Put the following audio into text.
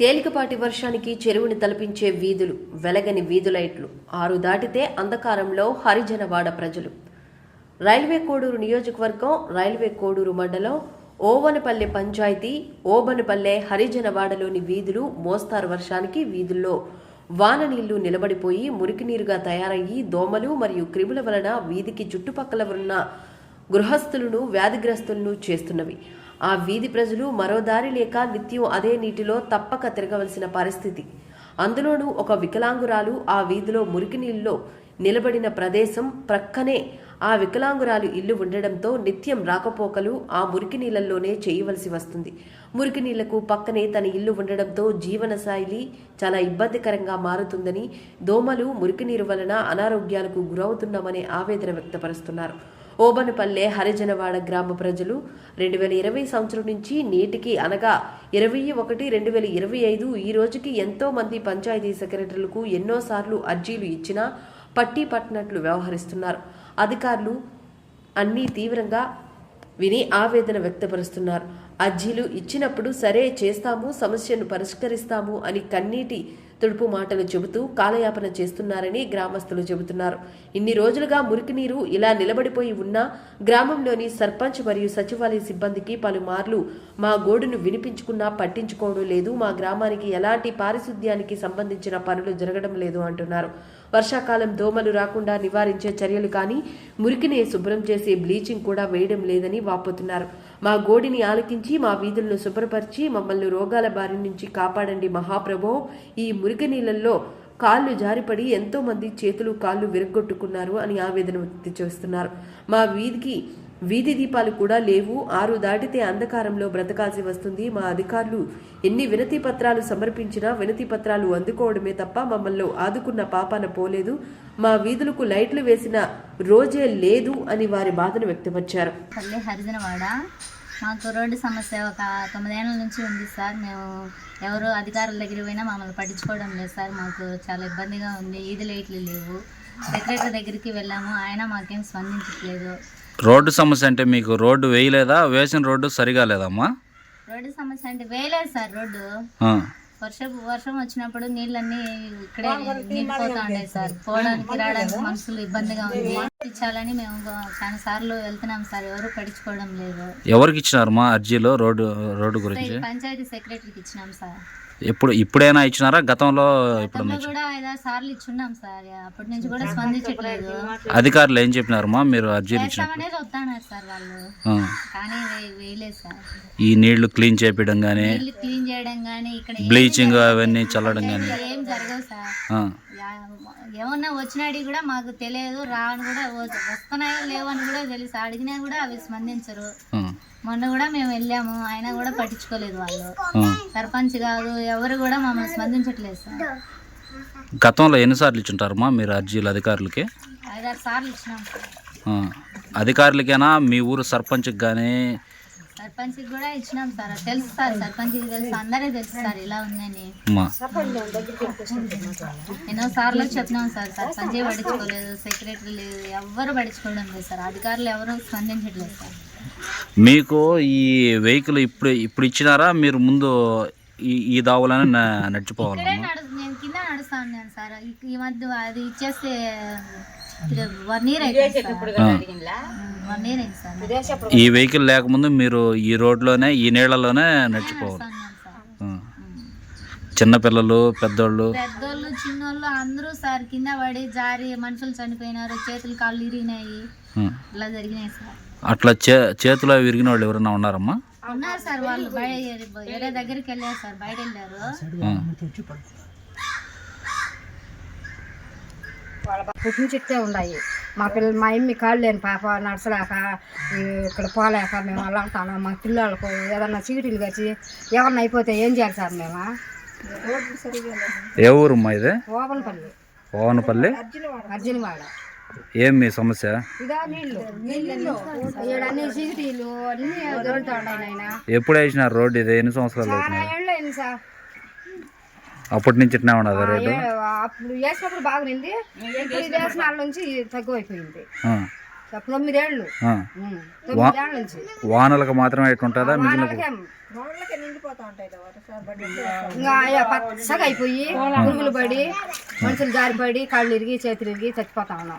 తేలికపాటి వర్షానికి చెరువుని తలపించే వీధులు వెలగని వీధులైట్లు ఆరు దాటితే అంధకారంలో హరిజనవాడ ప్రజలు. రైల్వే కోడూరు నియోజకవర్గం రైల్వే కోడూరు మండలం ఓవనపల్లె పంచాయతీ ఓబనపల్లె హరిజనవాడలోని వీధులు మోస్తారు వర్షానికి. వీధుల్లో వాన నీళ్ళు నిలబడిపోయి మురికినీరుగా తయారయ్యి దోమలు మరియు క్రిముల వలన వీధికి చుట్టుపక్కల ఉన్న గృహస్థులను వ్యాధిగ్రస్తులను చేస్తున్నవి. ఆ వీధి ప్రజలు మరో దారి లేక నిత్యం అదే నీటిలో తప్పక తిరగవలసిన పరిస్థితి. అందులోనూ ఒక వికలాంగురాలు ఆ వీధిలో మురికి నీళ్ళలో నిలబడిన ప్రదేశం ప్రక్కనే ఆ వికలాంగురాలు ఇల్లు ఉండడంతో నిత్యం రాకపోకలు ఆ మురికి నీళ్ళల్లోనే చేయవలసి వస్తుంది. మురికి నీళ్ళకు పక్కనే తన ఇల్లు ఉండడంతో జీవన శైలి చాలా ఇబ్బందికరంగా మారుతుందని దోమలు మురికి నీరు వలన అనారోగ్యాలకు గురవుతున్నామనే ఆవేదన వ్యక్తపరుస్తున్నారు. ఓబనపల్లె హరిజనవాడ గ్రామ ప్రజలు రెండు వేల ఇరవై సంవత్సరం నుంచి నేటికి అనగా ఇరవై ఒకటి రెండు వేల ఇరవై ఐదు ఈ రోజుకి ఎంతో మంది పంచాయతీ సెక్రటరీలకు ఎన్నోసార్లు అర్జీలు ఇచ్చినా పట్టి పట్టినట్లు వ్యవహరిస్తున్నారు. అధికారులు అన్నీ తీవ్రంగా విని ఆవేదన వ్యక్తపరుస్తున్నారు. అర్జీలు ఇచ్చినప్పుడు సరే చేస్తాము సమస్యను పరిష్కరిస్తాము అని కన్నీటి తుడుపు మాటలు చెబుతూ కాలయాపన చేస్తున్నారని గ్రామస్తులు చెబుతున్నారు. ఇన్ని రోజులుగా మురికి నీరు ఇలా నిలబడిపోయి ఉన్నా గ్రామంలోని సర్పంచ్ మరియు సచివాలయ సిబ్బందికి పలుమార్లు మా గోడును వినిపించుకున్నా పట్టించుకోవడం లేదు మా గ్రామానికి ఎలాంటి పారిశుద్ధ్యానికి సంబంధించిన పనులు జరగడం లేదు అంటున్నారు. వర్షాకాలం దోమలు రాకుండా నివారించే చర్యలు కానీ మురికిని శుభ్రం చేసే బ్లీచింగ్ కూడా వేయడం లేదని వాపోతున్నారు. మా గోడిని ఆలకించి మా వీధులను శుభ్రపరిచి మమ్మల్ని రోగాల బారి నుంచి కాపాడండి మహాప్రభో. ఈ మురికి నీళ్ళల్లో కాళ్ళు జారిపడి ఎంతో మంది చేతులు కాళ్ళు విరగొట్టుకున్నారు అని ఆవేదన వ్యక్తి చేస్తున్నారు. మా వీధికి వీధి దీపాలు కూడా లేవు. ఆరు దాటితే అంధకారంలో బ్రతకాల్సి వస్తుంది. మా అధికారులు ఎన్ని వినతి పత్రాలు సమర్పించినా వినతి పత్రాలు అందుకోవడమే తప్ప మమ్మల్ని ఆదుకున్న పాపాన పోలేదు. మా వీధులకు లైట్లు వేసిన రోజే లేదు అని వారి బాధను వ్యక్తపరిచారు. హరిజనవాడ? మాకు రోడ్డు సమస్య ఒక తొమ్మిదేళ్ళ నుంచి ఉంది సార్. మేము ఎవరు అధికారుల దగ్గర పోయినా మమ్మల్ని పట్టించుకోవడం లేదు సార్. మాకు చాలా ఇబ్బందిగా ఉంది. ఈది లైట్లు లేవు. సెక్రటరీ దగ్గరికి వెళ్ళాము. ఆయన మాకేం స్పందించట్లేదు. రోడ్డు సమస్య అంటే మీకు రోడ్డు వేయలేదా? వేసిన రోడ్డు సరిగా లేదమ్మా? రోడ్డు సమస్య అంటే వేయలేదు సార్ రోడ్డు. ఆ. వర్షం వర్షం వచ్చినప్పుడు నీళ్ళన్నీ ఇక్కడే నిండిపోతా ఉన్నాయి సార్. పోవడానికి రావడానికి మనుషులు ఇబ్బందిగా ఉంది. ఇచ్చాలని మేము చాలా సార్లు వెళ్తున్నాం సార్. ఎవరు పట్టించుకోవడం లేదు. ఎవరికి ఇచ్చినారమ్మా అర్జీలో రోడ్డు రోడ్డు గురించి? పంచాయతీ సెక్రటరీకి ఇచ్చినాం సార్. ఎప్పుడు ఇప్పుడైనా ఇచ్చినారా? గతంలో ఇప్పుడు గతంలో కూడా ఐదారు సార్లు ఇచ్చున్నాం సార్. అప్పటి నుంచి కూడా స్పందించట్లేదు. అధికారులు ఏం చెప్పినారమ్మా మీరు అర్జీలు ఇచ్చినప్పుడు. చేస్తామనేది వస్తాన్నారు సార్ వాళ్ళు. ఆ. కానీ వే- వేయలేదు సార్. ఈ నీళ్ళు క్లీన్ చేపించడం కానీ క్లీన్ చేయడం కానీ ఇక్కడ బ్లీచింగ్ అవన్నీ చల్లడం కానీ ఏం సార్. ఏమన్నా వచ్చినాడి కూడా మాకు తెలియదు రావని కూడా వస్తున్నాయో లేవని కూడా తెలుసు అడిగినా కూడా అవి స్పందించరు. మొన్న కూడా మేము వెళ్ళాము అయినా కూడా పట్టించుకోలేదు వాళ్ళు. సర్పంచ్ కాదు ఎవరు కూడా మమ్మల్ని స్పందించట్లేదు సార్. గతంలో ఎన్నిసార్లు ఇచ్చుంటారమ్మా మీరు అర్జీలు అధికారులకి? ఐదారు సార్లు ఇచ్చినాం. అధికారులకైనా? మీ ఊరు సర్పంచ్కి కానీ సర్పంచ్కి కూడా ఇచ్చినాం సార్. తెలుసు సార్. సర్పంచ్కి తెలుసు. అందరే తెలుసు సార్ ఇలా ఉందని. ఎన్నో సార్లు చెప్పినాం సార్. సర్పంచ్ పట్టించుకోలేదు సెక్రటరీ లేదు ఎవ్వరు పట్టించుకోవడం లేదు సార్. అధికారులు ఎవరు స్పందించట్లేదు సార్. మీకు ఈ వెహికల్ ఇప్పుడు ఇప్పుడు ఇచ్చినారా? మీరు ముందు ఈ ఈ దావులనే న- ఇక్కడే నడిచిపోవాలమ్మా నడు నేను కింద నడుస్తా ఉన్నాను సార్. ఈ మధ్య అది ఇచ్చేస్తే వన్ ఇయర్ అయిపోయింది సార్. ఆ. వన్ ఇయర్ అయింది సార్ ఈ వెహికల్ లేకముందు మీరు ఈ రోడ్లోనే ఈ నీళ్ళలోనే నడిచిపోవాలి. చిన్నపిల్లలు పెద్దోళ్ళు. పెద్దోళ్ళు చిన్నోళ్ళు అందరూ సార్ కింద పడి జారి మనుషులు చనిపోయినారు చేతులు కాళ్ళు ఇరిగినాయి ఆ. ఇలా జరిగినాయి సార్. అట్లా చే చేతిలో విరిగిన వాళ్ళు ఎవరైనా ఉన్నారమ్మా? ఉన్నారు సార్ వాళ్ళు బయట వేరే దగ్గరికి వెళ్ళారు సార్ బయట వెళ్ళారు ఆ. పుట్టిన చెట్టే ఉన్నాయి. మా పిల్లలు మా ఎమ్మి కాళ్ళు లేని పాప నడచలేక ఇక్కడ పోలేక మేము అలాంటాను మా పిల్లలకు ఏదన్నా చీటీలు కచ్చి ఏమన్నా అయిపోతే ఏం చేయాలి సార్ మేము? ఏ ఊరమ్మా ఇది? ఓపనపల్లి ఓవనపల్లి? అర్జునవాడ. ఏం మీ సమస్య? ఎప్పుడు వేసినారు రోడ్డు ఇది? ఎన్ని సంవత్సరాలు అప్పటి నుంచి ఉన్నది రోడ్డు ఏ- అప్పుడు వేసినప్పుడు బాగుంది ఇప్పుడు ఇది వేసిన వాళ్ళ నుంచి తక్కువైపోయింది. తొమ్మిదేళ్ళు. తొమ్మిదేళ్ళ నుంచి. వానలకు మాత్రమే ఇట్టుంటుందా మిగిలిన పచ్చగా అయిపోయి పురుగులు పడి మనుషులు జారిపడి కాళ్ళు ఇరిగి చేతులు ఇరిగి చచ్చిపోతా ఉన్నాం.